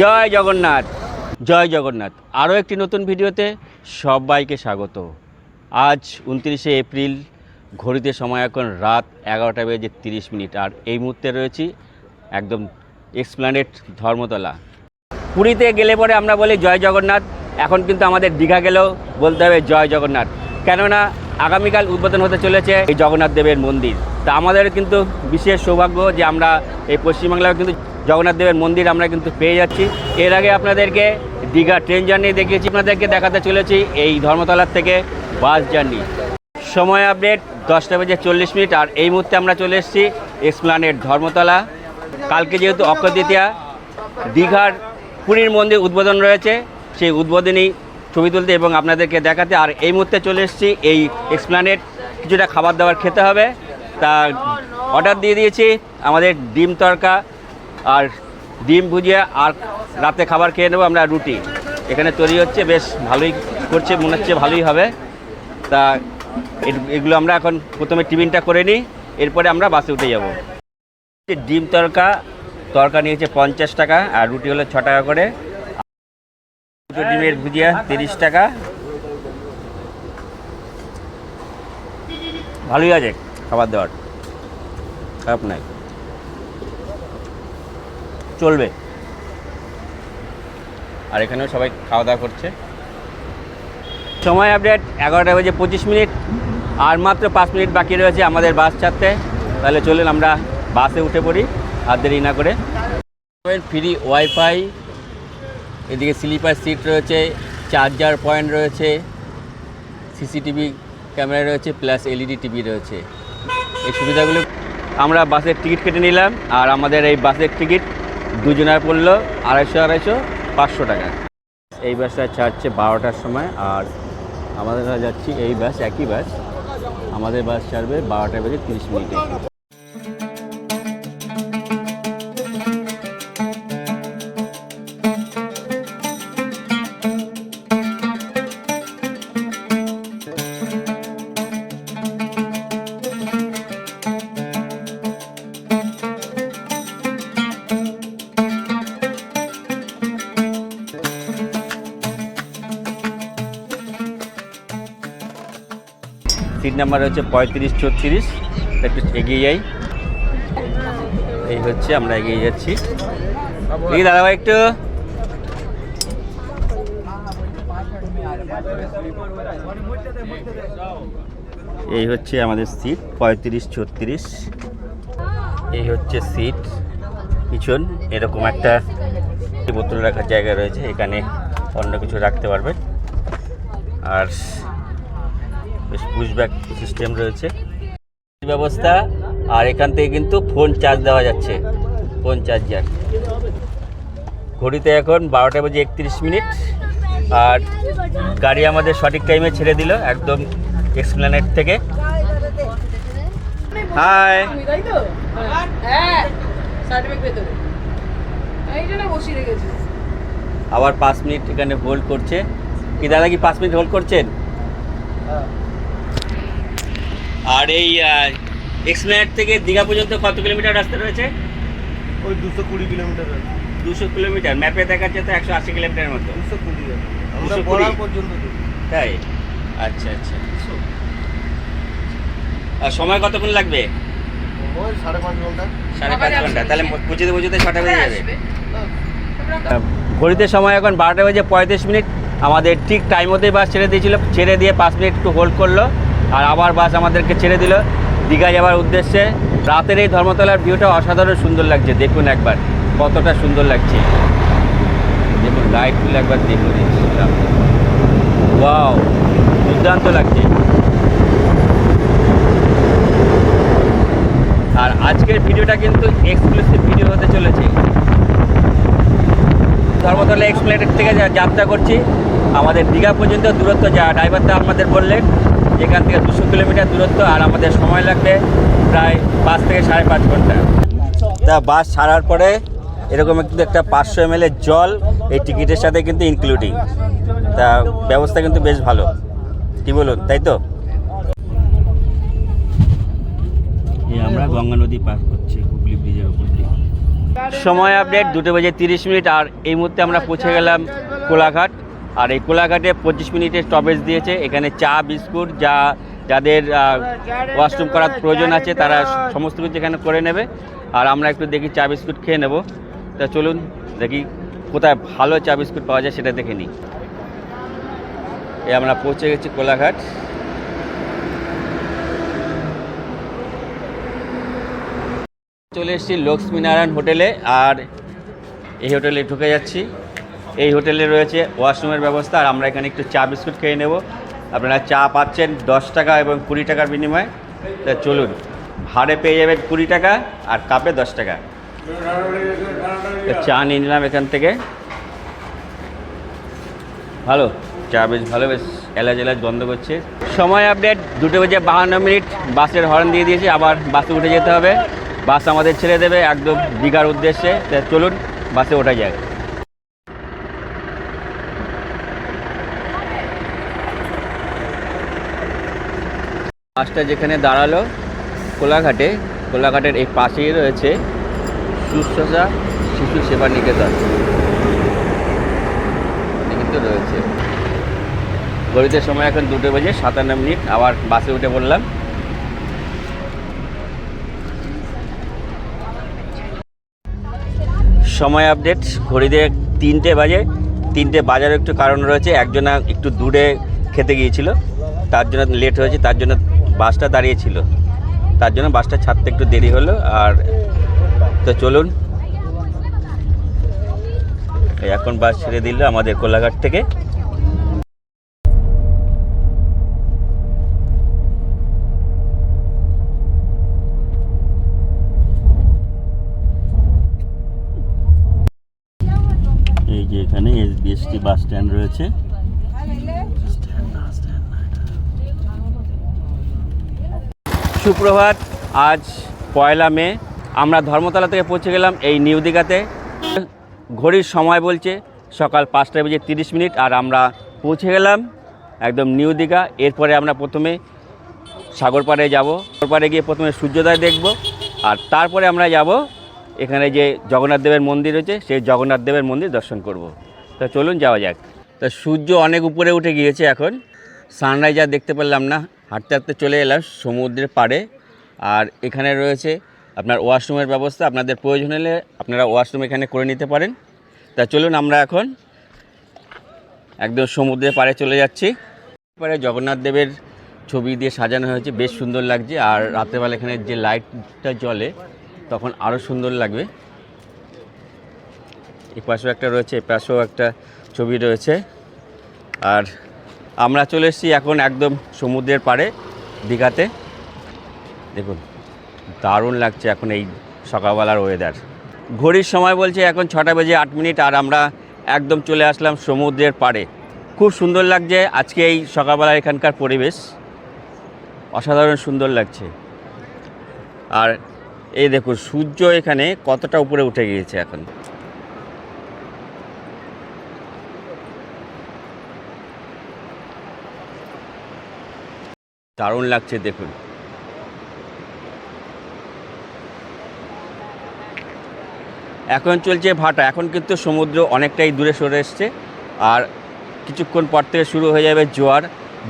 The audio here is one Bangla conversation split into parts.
জয় জগন্নাথ জয় জগন্নাথ। আরও একটি নতুন ভিডিওতে সবাইকে স্বাগত। আজ উনত্রিশে এপ্রিল, ঘড়িতে সময় এখন রাত এগারোটা বেজে তিরিশ মিনিট। আর এই মুহূর্তে রয়েছি একদম এক্সপ্ল্যানেট ধর্মতলা। পুরীতে গেলে পরে আমরা বলি জয় জগন্নাথ। এখন কিন্তু আমাদের দীঘা গেলেও বলতে হবে জয় জগন্নাথ। কেননা আগামীকাল উদ্বোধন হতে চলেছে এই জগন্নাথ দেবের মন্দির। তা আমাদের কিন্তু বিশেষ সৌভাগ্য যে আমরা এই পশ্চিমবাংলায় কিন্তু জগন্নাথ দেবের মন্দির আমরা কিন্তু পেয়ে যাচ্ছি। এর আগে আপনাদেরকে দীঘা ট্রেন জার্নি দেখিয়েছি, আপনাদেরকে দেখাতে চলেছি এই ধর্মতলার থেকে বাস জার্নি। সময় আপডেট দশটা বেজে চল্লিশ মিনিট আর এই মুহূর্তে আমরা চলে এসেছি এক্সপ্লানেট ধর্মতলা। কালকে যেহেতু অক্ষয় দ্বিতীয়া দীঘার পুরীর মন্দির উদ্বোধন রয়েছে। সেই উদ্বোধনী ছবি তুলতে এবং আপনাদেরকে দেখাতে। আর এই মুহূর্তে চলে এসেছি এই এক্সপ্লানেট। কিছুটা খাবার দাবার খেতে হবে। তা অর্ডার দিয়ে দিয়েছি। আমাদের ডিম তরকা আর ডিম ভুজিয়া আর রাতে খাবার খেয়ে নেব আমরা রুটি। এখানে তৈরি হচ্ছে। বেশ ভালোই করছে। মনে হচ্ছে ভালোই হবে। তা এগুলো আমরা এখন প্রথমে টিফিনটা করে নিই। এরপরে আমরা বাসে উঠে যাব। ডিম তরকা তরকা নিয়েছে পঞ্চাশ টাকা আর রুটি হলো ছ টাকা করে। দুটো ডিমের ভুজিয়া তিরিশ টাকা। ভালোই আছে খাবার দাবার। খারাপ নাই। চলবে। আর এখানেও সবাই খাওয়া দাওয়া করছে। সময় আপডেট এগারোটা বেজে পঁচিশ মিনিট। আর মাত্র পাঁচ মিনিট বাকি রয়েছে আমাদের বাস ছাড়তে। তাহলে চলুন আমরা বাসে উঠে পড়ি। আর দেরি না করে। ফ্রি ওয়াইফাই এদিকে স্লিপার সিট রয়েছে চার্জার পয়েন্ট রয়েছে সিসিটিভি ক্যামেরা রয়েছে প্লাস এলইডি টিভি রয়েছে। এই সুবিধাগুলো আমরা বাসের টিকিট কেটে নিলাম, আর আমাদের এই বাসের টিকিট দুজনের পড়ল আড়াইশো আড়াইশো পাঁচশো টাকা। এই বাসটা ছাড়ছে বারোটার সময়, আর আমাদের যাচ্ছি এই বাস, একই বাস। আমাদের বাস ছাড়বে বারোটা বেজে তিরিশ মিনিটে। সিট নাম্বার হচ্ছে পঁয়ত্রিশ, ছত্রিশ। একটু এগিয়ে যাই। এই হচ্ছে আমরা এগিয়ে যাচ্ছি। এই দাদাভাই একটু। এই হচ্ছে আমাদের সিট, পঁয়ত্রিশ, ছত্রিশ। এই হচ্ছে সিট। পিছন এরকম একটা বোতল রাখার জায়গা রয়েছে, এখানে অন্য কিছু রাখতে পারবেন। আর বেশ পুশব্যাক সিস্টেম রয়েছে। ব্যবস্থা, আর এখান থেকে কিন্তু ফোন চার্জ দেওয়া যাচ্ছে। ফোন চার্জার ঘড়িতে এখন বারোটা বাজে একত্রিশ মিনিট। আর গাড়ি আমাদের সঠিক টাইমে ছেড়ে দিল, একদম এক্সপ্লেনেট থেকে। হাই আবার পাঁচ মিনিট এখানে হোল্ড করছে। কি দাদা কি পাঁচ মিনিট হোল্ড করছেন? আর এই এক্সপ্লেনেট থেকে দীঘা পর্যন্ত কত কিলোমিটার রাস্তা রয়েছে? ওই দুশো কুড়ি কিলোমিটার দুশো কিলোমিটার। ম্যাপে দেখাচ্ছে তো একশো আশি কিলোমিটারের মতো। দুশো কুড়ি আছে আমরা 220 পর্যন্ত তাই? আচ্ছা আচ্ছা। আর সময় কতক্ষণ লাগবে? ওই সাড়ে পাঁচ ঘণ্টা। সাড়ে পাঁচ ঘণ্টা। তাহলে পৌঁছতে পৌঁছতে ছটা বেজে যাবে। আসবে। ঘড়িতে সময় এখন বারোটা বেজে পঁয়ত্রিশ মিনিট। আমাদের ঠিক টাইম মতোই বাস ছেড়ে দিয়েছিল। ছেড়ে দিয়ে পাঁচ মিনিট একটু হোল্ড করল। আর আবার বাস আমাদেরকে ছেড়ে দিল। দীঘা যাওয়ার উদ্দেশ্যে রাতের এই ধর্মতলার ভিউটা অসাধারণ সুন্দর লাগছে। দেখুন একবার, কতটা সুন্দর লাগছে। দেখুন লাইটগুলো একবার দেখুন ওয়াও দুর্দান্ত লাগছে। আর আজকের ভিডিওটা কিন্তু এক্সক্লুসিভ ভিডিও হতে চলেছে। ধর্মতলা এক্সপ্লেনেট থেকে যাত্রা করছি। আমাদের দীঘা পর্যন্ত দূরত্ব যা ড্রাইভারটা আমাদের বললেন। এখান থেকে দুশো কিলোমিটার দূরত্ব আর আমাদের সময় লাগবে প্রায় পাঁচ থেকে সাড়ে পাঁচ ঘণ্টা। তা বাস ছাড়ার পরে এরকম কিন্তু একটা পাঁচশো এম জল এই টিকিটের সাথে কিন্তু ইনক্লুডিং তা ব্যবস্থা কিন্তু বেশ ভালো। কি বলুন তাই তো? আমরা গঙ্গা নদী পার করছি হুগলি ব্রিজের উপর দিয়ে। সময় আপডেট দুটো বেজে তিরিশ মিনিট আর এই মুহূর্তে আমরা পৌঁছে গেলাম কোলাঘাট। আর এই কোলাঘাটে পঁচিশ মিনিটের স্টপেজ দিয়েছে। এখানে চা, বিস্কুট যা, যাদের ওয়াশরুম করার প্রয়োজন আছে, তারা সমস্ত কিছু এখানে করে নেবে। আর আমরা একটু দেখি চা, বিস্কুট খেয়ে নেব। তা চলুন, দেখি কোথায় ভালো চা, বিস্কুট পাওয়া যায় সেটা দেখে নিই। এ আমরা পৌঁছে গেছি কোলাঘাট। চলে এসেছি লক্ষ্মীনারায়ণ হোটেলে, আর এই হোটেলে ঢুকে যাচ্ছি। এই হোটেলে রয়েছে ওয়াশরুমের ব্যবস্থা, আর আমরা এখানে একটু চা বিস্কুট খেয়ে নেব। আপনারা চা পাচ্ছেন দশ টাকা এবং কুড়ি টাকার বিনিময়ে। তা চলুন ভাড়ে পেয়ে যাবেন কুড়ি টাকা আর কাপে দশ টাকা। চা নিয়ে নিলাম এখান থেকে। ভালো, চা বেশ ভালো, বেশ এলাচ এলাচ বন্ধ করছে। সময় আপডেট, দুটো বেজে বাহান্ন মিনিট, বাসের হর্ন দিয়ে দিয়েছি, আবার বাসে উঠে যেতে হবে। বাস আমাদের ছেড়ে দেবে একদম দীঘার উদ্দেশ্যে। চলুন, বাসে ওঠা যাক। বাসটা যেখানে দাঁড়াল, কোলাঘাটে, কোলাঘাটের এই পাশেই রয়েছে শুশ্রূষা শিশু সেবা নিকেতন কিন্তু রয়েছে। ঘড়িতে সময় এখন দুটো বেজে সাতান্ন মিনিট, আবার বাসে উঠে পড়লাম। সময় আপডেট, ঘড়িতে তিনটে বাজে। তিনটে বাজার একটু কারণ রয়েছে, একজনা একটু দূরে খেতে গিয়েছিল, তার জন্য লেট হয়েছে, তার জন্য বাসটা দাঁড়িয়েছিল। তার জন্য বাসটা ছাড়তে একটু দেরি হলো। আর তো চলুন। এখন বাস ছেড়ে দিল আমাদের কোলাঘাট থেকে। এই যে এখানে এসবিএসটি বাস স্ট্যান্ড রয়েছে। সুপ্রভাত। আজ পয়লা মে, আমরা ধর্মতলা থেকে পৌঁছে গেলাম এই নিউ দীঘাতে। ঘড়ির সময় বলছে সকাল পাঁচটা বেজে তিরিশ মিনিট আর আমরা পৌঁছে গেলাম একদম নিউ দীঘা। এরপরে আমরা প্রথমে সাগরপাড়ে যাব। সাগরপাড়ে গিয়ে প্রথমে সূর্যোদয় দেখব আর তারপরে আমরা যাব এখানে যে জগন্নাথ দেবের মন্দির রয়েছে, সেই জগন্নাথ দেবের মন্দির দর্শন করব। তা চলুন যাওয়া যাক। তা সূর্য অনেক উপরে উঠে গিয়েছে এখন। সানরাইজ আর দেখতে পারলাম না। হাঁটতে হাঁটতে চলে এলাম সমুদ্রের পাড়ে। আর এখানে রয়েছে আপনার ওয়াশরুমের ব্যবস্থা। আপনাদের প্রয়োজন হলে আপনারা ওয়াশরুম এখানে করে নিতে পারেন। তা চলুন আমরা এখন একদম সমুদ্রের পাড়ে চলে যাচ্ছি। পারে জগন্নাথ দেবের ছবি দিয়ে সাজানো হয়েছে। বেশ সুন্দর লাগছে। আর রাত্রেবেলা এখানে যে লাইটটা জ্বলে, তখন আরও সুন্দর লাগবে। এই পাশেও একটা রয়েছে এ পাশেও একটা ছবি রয়েছে। আর আমরা চলে এসেছি এখন একদম সমুদ্রের পাড়ে, দীঘাতে। দেখুন, দারুণ লাগছে এখন এই সকালবেলার ওয়েদার ঘড়ির সময় বলছে এখন ছটা বেজে আট মিনিট আর আমরা একদম চলে আসলাম সমুদ্রের পাড়ে। খুব সুন্দর লাগছে আজকে এই সকালবেলা এখানকার পরিবেশ। অসাধারণ সুন্দর লাগছে। আর এই দেখুন, সূর্য এখানে কতটা উপরে উঠে গিয়েছে এখন। দারুণ লাগছে, দেখুন। এখন চলছে ভাটা, এখন কিন্তু সমুদ্র অনেকটাই দূরে সরে এসছে, আর কিছুক্ষণ পর থেকে শুরু হয়ে যাবে জোয়ার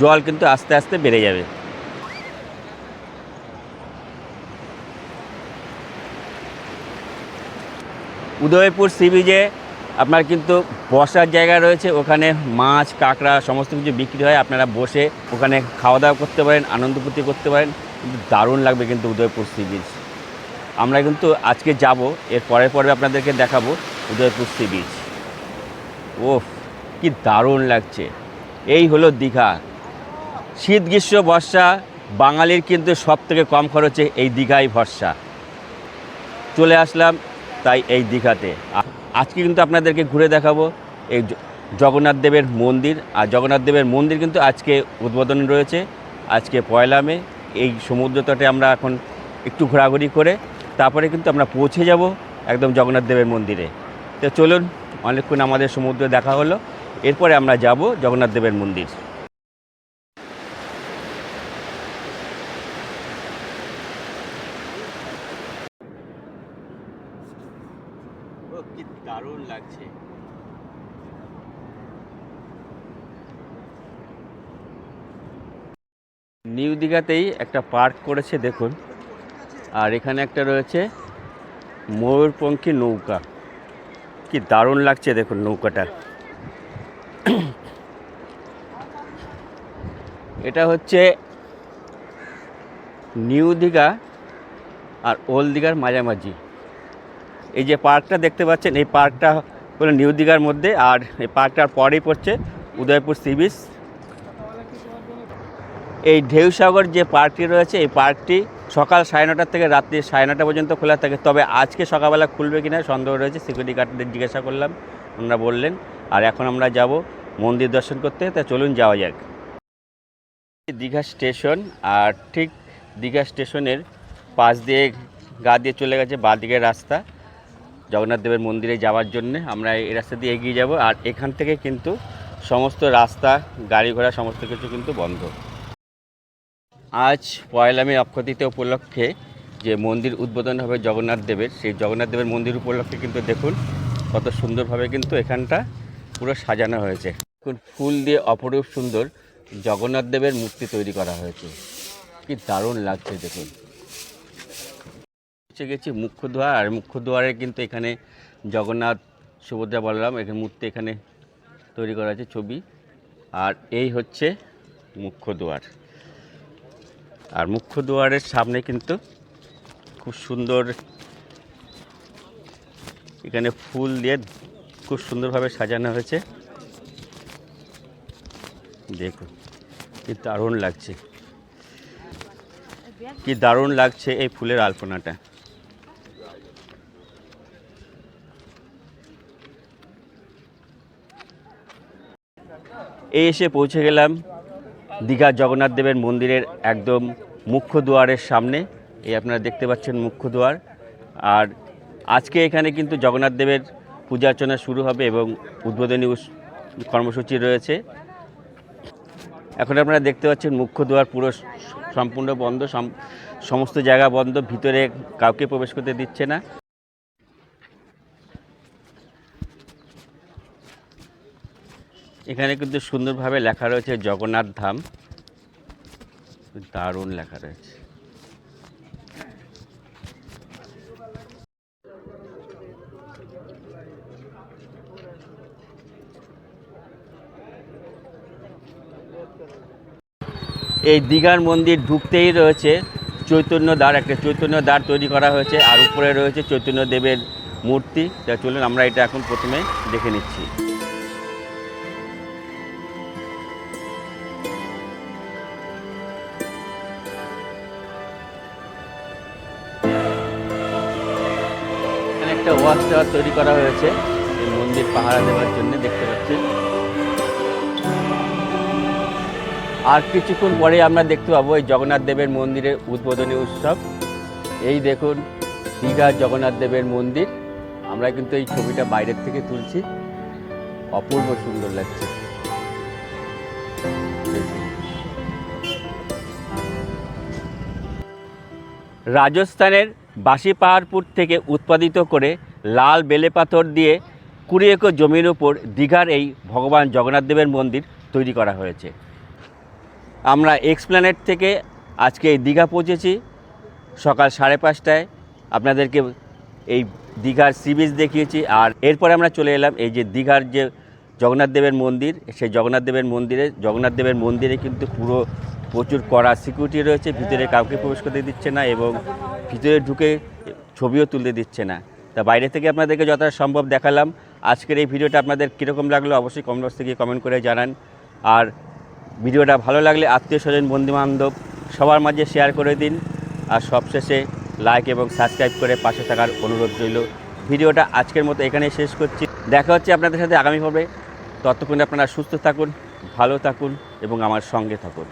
জল কিন্তু আস্তে আস্তে বেড়ে যাবে। উদয়পুর সি বিচে আপনার কিন্তু বসার জায়গা রয়েছে, ওখানে মাছ, কাঁকড়া সমস্ত কিছু বিক্রি হয়, আপনারা বসে ওখানে খাওয়া দাওয়া করতে পারেন, আনন্দ ফুর্তি করতে পারেন, কিন্তু দারুণ লাগবে কিন্তু উদয়পুর সি বিচ আমরা কিন্তু আজকে যাব, এর পরের পর্বে আপনাদেরকে দেখাবো উদয়পুর সি বিচ ওফ কি দারুণ লাগছে। এই হলো দীঘা। শীত, গ্রীষ্ম, বর্ষা, বাঙালির কিন্তু সব থেকে কম খরচে এই দীঘাই ভরসা। চলে আসলাম তাই এই দীঘাতে। আজকে কিন্তু আপনাদেরকে ঘুরে দেখাবো এই জগন্নাথ দেবের মন্দির। আর জগন্নাথ দেবের মন্দির কিন্তু আজকে উদ্বোধন রয়েছে। আজকে পয়লা মে, এই সমুদ্র তটে আমরা এখন একটু ঘোরাঘুরি করে তারপরে কিন্তু আমরা পৌঁছে যাব একদম জগন্নাথ দেবের মন্দিরে। তো চলুন, অনেকক্ষণ আমাদের সমুদ্রে দেখা হলো। এরপরে আমরা যাব জগন্নাথ দেবের মন্দির। লাগছে। নিউ দীঘাতেই একটা পার্ক করেছে, দেখুন। আর এখানে একটা রয়েছে ময়ূরপঙ্খী নৌকা। কি দারুণ লাগছে, দেখুন নৌকাটা। এটা হচ্ছে নিউ দীঘা আর ওল্ড দীঘার মাঝামাঝি। এই যে পার্কটা দেখতে পাচ্ছেন, এই পার্কটা হলো নিউ দীঘার মধ্যে আর এই পার্কটার পরেই পড়ছে উদয়পুর সি বিচ। এই ঢেউসাগর যে পার্কটি রয়েছে, এই পার্কটি সকাল সাড়ে নটার থেকে রাত্রি সাড়ে নটা পর্যন্ত খোলা থাকে। তবে আজকে সকালবেলা খুলবে কিনা সন্দেহ রয়েছে সিকিউরিটি গার্ডদের জিজ্ঞাসা করলাম, ওনারা বললেন। আর এখন আমরা যাব মন্দির দর্শন করতে, তা চলুন যাওয়া যাক। দীঘা স্টেশন, আর ঠিক দীঘা স্টেশনের পাশ দিয়ে গা দিয়ে চলে গেছে, বাঁ দিকের রাস্তা। জগন্নাথ দেবের মন্দিরে যাওয়ার জন্য আমরা এই রাস্তা দিয়ে এগিয়ে যাব। আর এখান থেকে কিন্তু সমস্ত রাস্তা, গাড়ি ঘোড়া, সমস্ত কিছু কিন্তু বন্ধ। আজ পয়লা মে অক্ষয় তৃতীয়া উপলক্ষে যে মন্দির উদ্বোধন হবে জগন্নাথ দেবের, সেই জগন্নাথ দেবের মন্দির উপলক্ষে কিন্তু দেখুন কত সুন্দরভাবে কিন্তু এখানটা পুরো সাজানো হয়েছে। দেখুন, ফুল দিয়ে অপরূপ সুন্দর জগন্নাথ দেবের মূর্তি তৈরি করা হয়েছে। কি দারুণ লাগছে দেখুন। হচ্ছে গেছি মুখ্য দুয়ার আর মুখ্য দুয়ারে কিন্তু এখানে জগন্নাথ, সুভদ্রা, বলরাম এখানে মূর্তি এখানে তৈরি করা আছে ছবি। আর এই হচ্ছে মুখ্য দুয়ার আর মুখ্য দুয়ারের সামনে কিন্তু খুব সুন্দর এখানে ফুল দিয়ে খুব সুন্দরভাবে সাজানো হয়েছে। দেখুন, কি দারুণ লাগছে। কি দারুণ লাগছে এই ফুলের আলপনাটা। এসে পৌঁছে গেলাম দীঘা জগন্নাথ দেবের মন্দিরের একদম মুখ্য দুয়ারের সামনে। এই আপনারা দেখতে পাচ্ছেন মুখ্য দুয়ার। আর আজকে এখানে কিন্তু জগন্নাথ দেবের পূজা অর্চনা শুরু হবে এবং উদ্বোধনী কর্মসূচি রয়েছে। এখন আপনারা দেখতে পাচ্ছেন মুখ্য দুয়ার পুরো সম্পূর্ণ বন্ধ সমস্ত জায়গা বন্ধ, ভিতরে কাউকে প্রবেশ করতে দিচ্ছে না। এখানে কিন্তু সুন্দরভাবে লেখা রয়েছে জগন্নাথ ধাম। দারুণ লেখা রয়েছে। এই দীঘার মন্দির ঢুকতেই রয়েছে চৈতন্য দ্বার একটা চৈতন্য দ্বার তৈরি করা হয়েছে, আর উপরে রয়েছে চৈতন্য দেবের মূর্তি। তা চলুন, আমরা এটা এখন প্রথমে দেখে নিচ্ছি। একটা তৈরি করা হয়েছে। এই মন্দির পাহারা দেওয়ার জন্য দেখতে পাচ্ছেন। আর কিছুক্ষণ পরে আমরা দেখতে পাবো এই জগন্নাথ দেবের মন্দিরের উদ্বোধনী উৎসব। এই দেখুন, দীঘা জগন্নাথ দেবের মন্দির। আমরা কিন্তু এই ছবিটা বাইরের থেকে তুলছি। অপূর্ব সুন্দর লাগছে। রাজস্থানের বাসি পাহাড়পুর থেকে উৎপাদিত করে লাল বেলে পাথর দিয়ে কুড়ি একর জমির উপর দীঘার এই ভগবান জগন্নাথ দেবের মন্দির তৈরি করা হয়েছে। আমরা এক্সপ্ল্যানেট থেকে আজকে এই দীঘা পৌঁছেছি। সকাল সাড়ে পাঁচটায় আপনাদেরকে এই দীঘার সি বিচ দেখিয়েছি আর এরপরে আমরা চলে এলাম এই যে দীঘার যে জগন্নাথ দেবের মন্দির, সেই জগন্নাথ দেবের মন্দিরে। জগন্নাথ দেবের মন্দিরে কিন্তু পুরো প্রচুর কড়া সিকিউরিটি রয়েছে, ভিতরে কাউকে প্রবেশ করতে দিচ্ছে না এবং ভিতরে ঢুকে ছবিও তুলতে দিচ্ছে না। তা বাইরে থেকে আপনাদেরকে যতটা সম্ভব দেখালাম। আজকের এই ভিডিওটা আপনাদের কীরকম লাগল অবশ্যই কমেন্ট বক্স থেকে কমেন্ট করে জানান। আর ভিডিওটা ভালো লাগলে আত্মীয় স্বজন, বন্ধুবান্ধব সবার মাঝে শেয়ার করে দিন। আর সবশেষে লাইক এবং সাবস্ক্রাইব করে পাশে থাকার অনুরোধ রইল। ভিডিওটা আজকের মতো এখানেই শেষ করছি। দেখা হচ্ছে আপনাদের সাথে আগামী পর্বে ততক্ষণে আপনারা সুস্থ থাকুন, ভালো থাকুন এবং আমার সঙ্গে থাকুন।